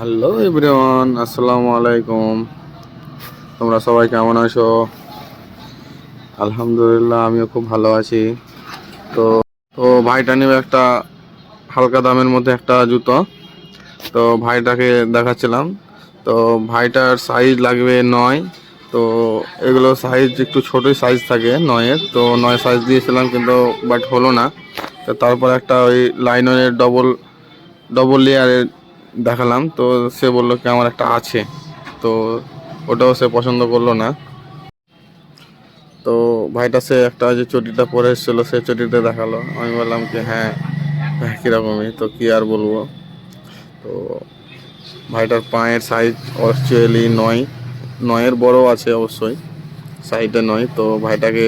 Hello everyone, আসসালামু আলাইকুম। তোমরা সবাই কেমন আছো? আলহামদুলিল্লাহ, আমিও খুব ভালো আছি। তো তো ভাইটা নেবে একটা হালকা দামের মধ্যে একটা জুতো। তো ভাইটাকে দেখাচ্ছিলাম। তো ভাইটার সাইজ লাগবে নয়। তো এগুলো সাইজ একটু ছোটোই সাইজ থাকে নয়ের। তো নয় সাইজ দিয়েছিলাম কিন্তু বাট হলো না। তো তারপর একটা ওই লাইনের ডবল ডবল লেয়ারের দেখালাম, তো সে বলল কি আমার একটা আছে। তো ওটাও সে পছন্দ করল না। তো ভাইটা সে একটা যে চটিটা পরে এসেছিল, সে চটিটা দেখাল। আমি বললাম কি হ্যাঁ হ্যাঁ কীরকমই, তো কি আর বলব? তো ভাইটার পায়ের সাইজ অ্যাকচুয়ালি নয়, নয়ের বড় আছে অবশ্যই সাইডে নয়। তো ভাইটাকে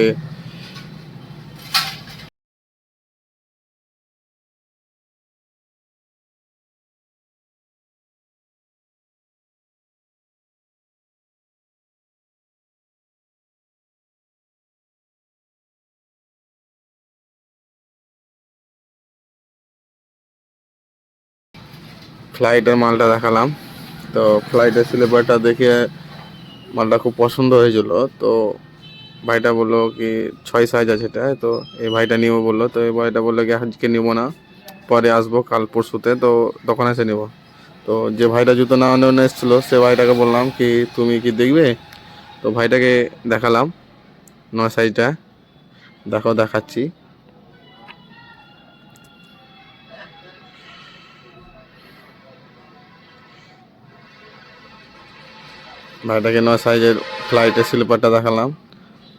ফ্লাইটের মালটা দেখালাম। তো ফ্লাইটের স্লিপারটা দেখে মালটা খুব পছন্দ হয়েছিল। তো ভাইটা বলল কি, ছয় সাইজ আছে এটা। তো এই ভাইটা নিবো বলল। তো এই ভাইটা বলল কি, আজকে নিবো না, পরে আসব কাল পরশুতে। তো তখন এসে নিবো। তো যে ভাইটা জুতো না আনতে এসেছিল, সে ভাইটাকে বললাম কি, তুমি কি দেখবে? তো ভাইটাকে দেখালাম, নয় সাইজটা দেখো, দেখাচ্ছি। ভাইটাকে নয় সাইজের ফ্লাইটের স্লিপারটা দেখালাম।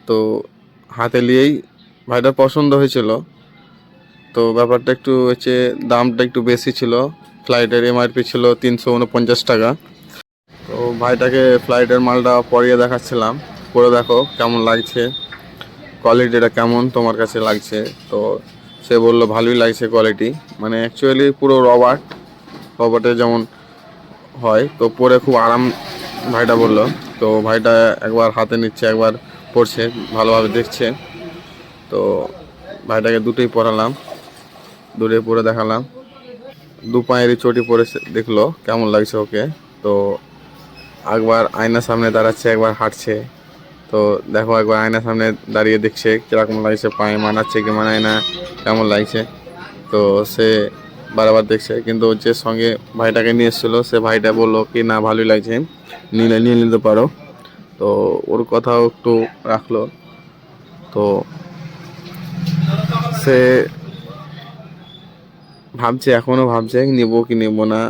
তো হাতে নিয়েই ভাইটার পছন্দ হয়েছিল। তো ব্যাপারটা একটু হচ্ছে দামটা একটু বেশি ছিল। ফ্লাইটের এমআরপি ছিল তিনশো উনপঞ্চাশ টাকা। তো ভাইটাকে ফ্লাইটের মালটা পরিয়ে দেখাচ্ছিলাম। পরে দেখো কেমন লাগছে। কোয়ালিটিটা কেমন তোমার কাছে লাগছে। তো সে বলল, ভালোই লাগছে কোয়ালিটি মানে অ্যাকচুয়ালি পুরো রবার রবার্টে যেমন হয়, তো পরে খুব আরাম ভাইটা বলল, তো ভাইটা একবার হাতে নিচ্ছে, একবার পড়ছে, ভালোভাবে দেখছে। তো ভাইটাকে দুটোই পড়ালাম, দুটোই পরে দেখালাম। দু পায়েরই চটি পরে দেখল, কেমন লাগছে ওকে। তো একবার আয়নার সামনে দাঁড়াচ্ছে, একবার হাঁটছে। তো দেখো, একবার আয়নার সামনে দাঁড়িয়ে দেখছে, কীরকম লাগছে, পায়ে মানাচ্ছে কি মানায় না, কেমন লাগছে। তো সে বারবার দেখছে, কিন্তু যে সঙ্গে ভাইটাকে নিয়ে এসেছিল, সে ভাইটা বলল, কি না, ভালোই লাগছে। নিলে নিয়ে নিতে পারো। তো ওর কথাও একটু রাখল। তো সে ভাবছে এখনও ভাবছে, নিব কি নিব না,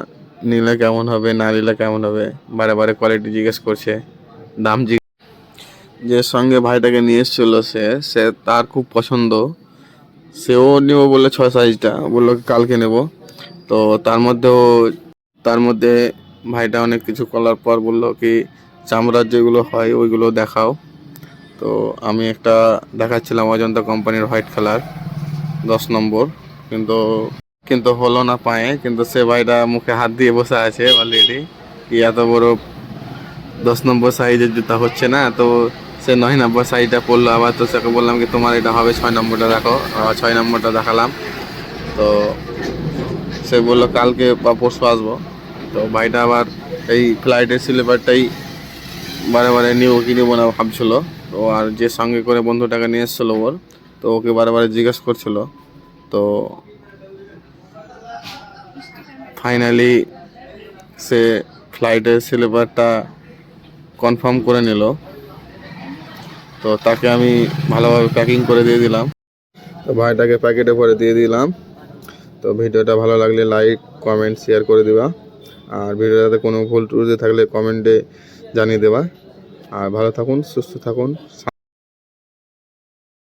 নিলে কেমন হবে, না নিলে কেমন হবে? বারে বারে কোয়ালিটি জিজ্ঞেস করছে, দাম জিজ্ঞেস যে সঙ্গে ভাইটাকে নিয়ে এসেছিল সে সে তার খুব পছন্দ। সেও নেব বললে ছয় সাইজটা বলল কালকে নেব। তো তার মধ্যেও, তার মধ্যে ভাইটা অনেক কিছু করার পর বলল কি, চামড়ার যেগুলো হয় ওইগুলো দেখাও। তো আমি একটা দেখাচ্ছিলাম অজন্তা কোম্পানির হোয়াইট কালার, দশ নম্বর। কিন্তু কিন্তু হলো না পায়ে, কিন্তু সে ভাইটা মুখে হাত দিয়ে বসে আছে অলরেডি কি এত বড় দশ নম্বর সাইজের জুতা হচ্ছে না, তো সে নয় নম্বর সাইজটা পড়ল আবার তো সেকে বললাম কি, তোমার এটা হবে ছয় নম্বরটা দেখো। ছয় নম্বরটা দেখালাম। তো সে বলল, কালকে বা পরশু আসব। তো ভাইটা আবার এই ফ্লাইটের স্লিপারটাই বারে বারে নিব কি নিবো না ভাবছিল। তো আর যে সঙ্গে করে বন্ধুটাকে নিয়ে এসেছিল ওর, তো ওকে বারে বারে জিজ্ঞেস করছিল। তো ফাইনালি সে ফ্লাইটের স্লিপারটা কনফার্ম করে নিল। তো তাকে আমি ভালোভাবে প্যাকিং করে দিয়ে দিলাম। তো ভাইটাকে প্যাকেটে ভরে দিয়ে দিলাম। তো ভিডিওটা ভালো লাগলে লাইক কমেন্ট শেয়ার করে দিবা। আর ভিডিওটাতে কোনো ভুল ত্রুটি থাকলে কমেন্টে জানিয়ে দেবা। আর ভালো থাকুন সুস্থ থাকুন